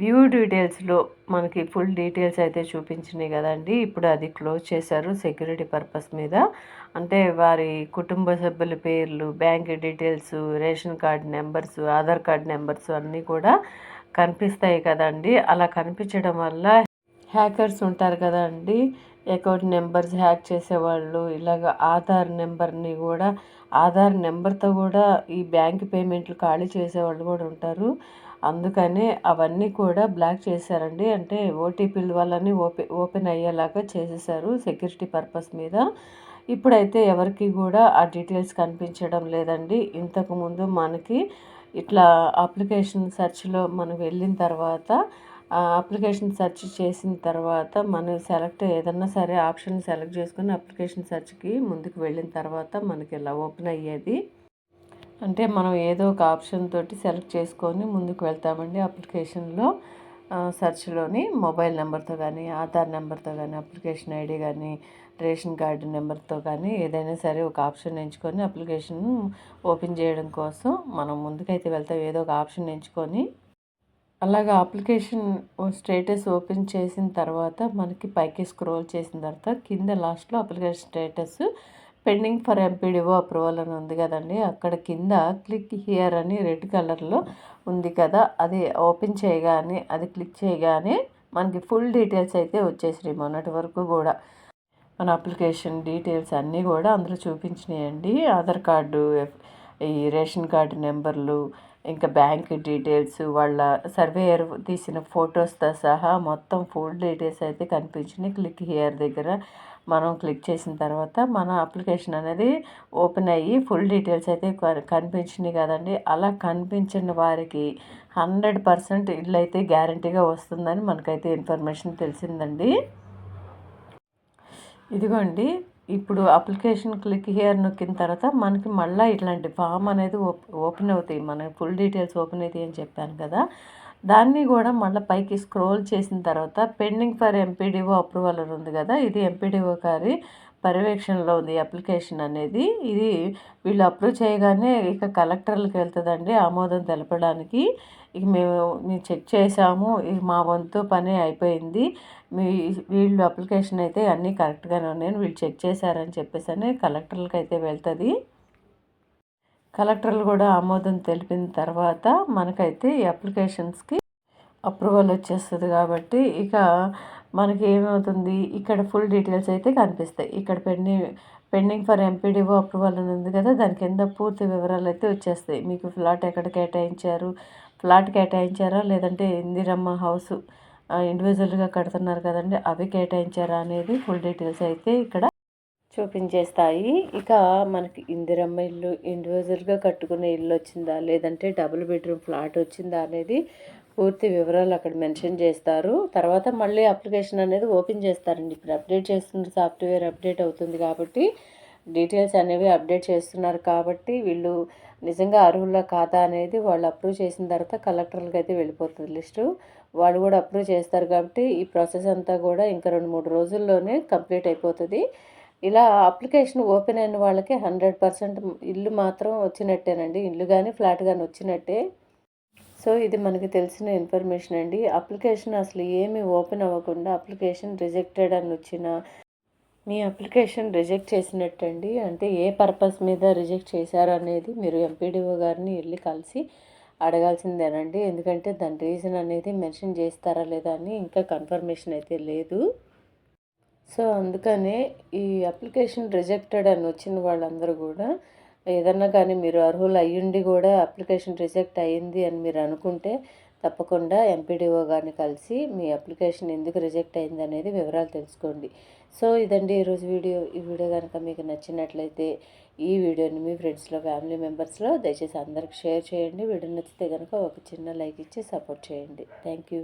View డీటెయిల్స్లో మనకి full details అయితే చూపించినాయి కదండి. ఇప్పుడు అది క్లోజ్ చేశారు సెక్యూరిటీ పర్పస్ మీద. అంటే వారి కుటుంబ సభ్యుల పేర్లు bank details ration card numbers Aadhaar card numbers అన్నీ కూడా కనిపిస్తాయి కదండి. అలా కనిపించడం వల్ల హ్యాకర్స్ ఉంటారు కదండి. అకౌంట్ నెంబర్స్ హ్యాక్ చేసేవాళ్ళు ఇలాగ ఆధార్ నెంబర్ని కూడా ఆధార్ నెంబర్తో కూడా ఈ బ్యాంక్ పేమెంట్లు ఖాళీ చేసేవాళ్ళు కూడా ఉంటారు. అందుకని అవన్నీ కూడా బ్లాక్ చేశారండి. అంటే ఓటీపీల వల్లనే ఓపె ఓపెన్ అయ్యేలాగా చేసేసారు సెక్యూరిటీ పర్పస్ మీద. ఇప్పుడైతే ఎవరికి కూడా ఆ డీటెయిల్స్ కనిపించడం లేదండి. ఇంతకుముందు మనకి ఇట్లా అప్లికేషన్ సెర్చ్లో మనం వెళ్ళిన తర్వాత అప్లికేషన్ సెర్చ్ చేసిన తర్వాత మనం సెలెక్ట్ ఏదన్నా సరే ఆప్షన్ సెలెక్ట్ చేసుకుని అప్లికేషన్ సెర్చ్కి ముందుకు వెళ్ళిన తర్వాత మనకి ఇలా ఓపెన్ అయ్యేది. అంటే మనం ఏదో ఒక ఆప్షన్ తోటి సెలెక్ట్ చేసుకొని ముందుకు వెళ్తామండి అప్లికేషన్లో. సెర్చ్లోని మొబైల్ నెంబర్తో కానీ ఆధార్ నెంబర్తో కానీ అప్లికేషన్ ఐడి కానీ రేషన్ కార్డు నెంబర్తో కానీ ఏదైనా సరే ఒక ఆప్షన్ ఎంచుకొని అప్లికేషన్ ఓపెన్ చేయడం కోసం మనం ముందుకైతే వెళ్తాం. ఏదో ఒక ఆప్షన్ ఎంచుకొని. అలాగా అప్లికేషన్ స్టేటస్ ఓపెన్ చేసిన తర్వాత మనకి పైకి స్క్రోల్ చేసిన తర్వాత కింద లాస్ట్లో application status pending for MPDO approval అని ఉంది కదండి. అక్కడ కింద క్లిక్ హియర్ అని రెడ్ కలర్లో ఉంది కదా. అది ఓపెన్ చేయగానే అది క్లిక్ చేయగానే మనకి ఫుల్ డీటెయిల్స్ అయితే వచ్చేసినాయి మొన్నటి వరకు కూడా. మన అప్లికేషన్ డీటెయిల్స్ అన్నీ కూడా అందులో చూపించినాయండి. ఆధార్ కార్డు ఈ రేషన్ కార్డు నెంబర్లు ఇంకా బ్యాంక్ డీటెయిల్స్ వాళ్ళ సర్వేయర్ తీసిన ఫొటోస్తో సహా మొత్తం ఫుల్ డీటెయిల్స్ అయితే కనిపించినాయి. క్లిక్ హియర్ దగ్గర మనం క్లిక్ చేసిన తర్వాత మన అప్లికేషన్ అనేది ఓపెన్ అయ్యి ఫుల్ డీటెయిల్స్ అయితే కనిపించినాయి కదండి. అలా కనిపించిన వారికి హండ్రెడ్ పర్సెంట్ ఇల్లు అయితే గ్యారంటీగా వస్తుందని మనకైతే ఇన్ఫర్మేషన్ తెలిసిందండి. ఇదిగోండి ఇప్పుడు అప్లికేషన్ క్లిక్ హియర్ నొక్కిన తర్వాత మనకి మళ్ళీ ఇట్లాంటి ఫామ్ అనేది ఓపెన్ అవుతాయి. మన ఫుల్ డీటెయిల్స్ ఓపెన్ అవుతాయి అని చెప్పాను కదా. దాన్ని కూడా మళ్ళీ పైకి స్క్రోల్ చేసిన తర్వాత పెండింగ్ ఫర్ ఎంపీడీఓ అప్రూవల్ అని ఉంది కదా ఇది ఎంపీడీఓ గారి పర్యవేక్షణలో ఉంది అప్లికేషన్ అనేది. ఇది వీళ్ళు అప్రూవ్ చేయగానే ఇక కలెక్టర్లకు వెళ్తుందండి ఆమోదం తెలపడానికి. ఇక మేము మేము చెక్ చేసాము ఇక మా వంతు పని అయిపోయింది. మీ వీళ్ళు అప్లికేషన్ అయితే అన్నీ కరెక్ట్గానే ఉన్నాయని వీళ్ళు చెక్ చేశారని చెప్పేసి అని కలెక్టర్లకు అయితే వెళ్తుంది. కలెక్టర్లు కూడా ఆమోదం తెలిపిన తర్వాత మనకైతే ఈ అప్లికేషన్స్కి అప్రూవల్ వచ్చేస్తుంది కాబట్టి ఇక మనకి ఏమవుతుంది? ఇక్కడ ఫుల్ డీటెయిల్స్ అయితే కనిపిస్తాయి. ఇక్కడ pending pending for MPDO approval అని ఉంది కదా దాని కింద పూర్తి వివరాలు అయితే వచ్చేస్తాయి. మీకు ఫ్లాట్ ఎక్కడ కేటాయించారు? ఫ్లాట్ కేటాయించారా? లేదంటే ఇందిరమ్మ హౌస్ ఇండివిజువల్గా కడుతున్నారు కదండి అవి కేటాయించారా అనేది ఫుల్ డీటెయిల్స్ అయితే ఇక్కడ చూపించేస్తాయి. ఇక మనకి ఇందిరమ్మ ఇల్లు ఇండివిజువల్గా కట్టుకునే ఇల్లు వచ్చిందా? లేదంటే డబుల్ బెడ్రూమ్ ఫ్లాట్ వచ్చిందా అనేది పూర్తి వివరాలు అక్కడ మెన్షన్ చేస్తారు. తర్వాత మళ్ళీ అప్లికేషన్ అనేది ఓపెన్ చేస్తారండి. ఇప్పుడు అప్డేట్ చేస్తున్న సాఫ్ట్వేర్ అప్డేట్ అవుతుంది కాబట్టి డీటెయిల్స్ అనేవి అప్డేట్ చేస్తున్నారు కాబట్టి వీళ్ళు నిజంగా అర్హుల ఖాతా అనేది వాళ్ళు అప్రూవ్ చేసిన తర్వాత కలెక్టర్లకు అయితే వెళ్ళిపోతుంది లిస్టు వాళ్ళు కూడా అప్రూవ్ చేస్తారు కాబట్టి ఈ ప్రాసెస్ అంతా కూడా ఇంకా రెండు మూడు రోజుల్లోనే కంప్లీట్ అయిపోతుంది. ఇలా అప్లికేషన్ ఓపెన్ అయిన వాళ్ళకి హండ్రెడ్ పర్సెంట్ ఇల్లు మాత్రం వచ్చినట్టేనండి. ఇల్లు కానీ ఫ్లాట్ కానీ వచ్చినట్టే. సో ఇది మనకి తెలిసిన ఇన్ఫర్మేషన్ అండి. అప్లికేషన్ అసలు ఏమి ఓపెన్ అవ్వకుండా అప్లికేషన్ రిజెక్టెడ్ అని వచ్చిన మీ అప్లికేషన్ రిజెక్ట్ చేసినట్టండి. అంటే ఏ పర్పస్ మీద రిజెక్ట్ చేశారు అనేది మీరు ఎంపీడీఓ గారిని వెళ్ళి కలిసి అడగాల్సిందేనండి. ఎందుకంటే దాని రీజన్ అనేది మెన్షన్ చేస్తారా లేదా అని ఇంకా కన్ఫర్మేషన్ అయితే లేదు. సో అందుకనే ఈ అప్లికేషన్ రిజెక్టెడ్ అని వచ్చిన వాళ్ళందరూ కూడా ఏదన్నా కానీ మీరు అర్హులు అయ్యుండి కూడా అప్లికేషన్ రిజెక్ట్ అయ్యింది అని మీరు అనుకుంటే తప్పకుండా ఎంపీడీఓ గారిని కలిసి మీ అప్లికేషన్ ఎందుకు రిజెక్ట్ అయింది అనేది వివరాలు తెలుసుకోండి. సో ఇదండి ఈరోజు వీడియో. ఈ వీడియో కనుక మీకు నచ్చినట్లయితే ఈ వీడియోని మీ ఫ్రెండ్స్లో ఫ్యామిలీ మెంబర్స్లో దయచేసి అందరికి షేర్ చేయండి. వీడియో నచ్చితే కనుక ఒక చిన్న లైక్ ఇచ్చి సపోర్ట్ చేయండి. Thank you.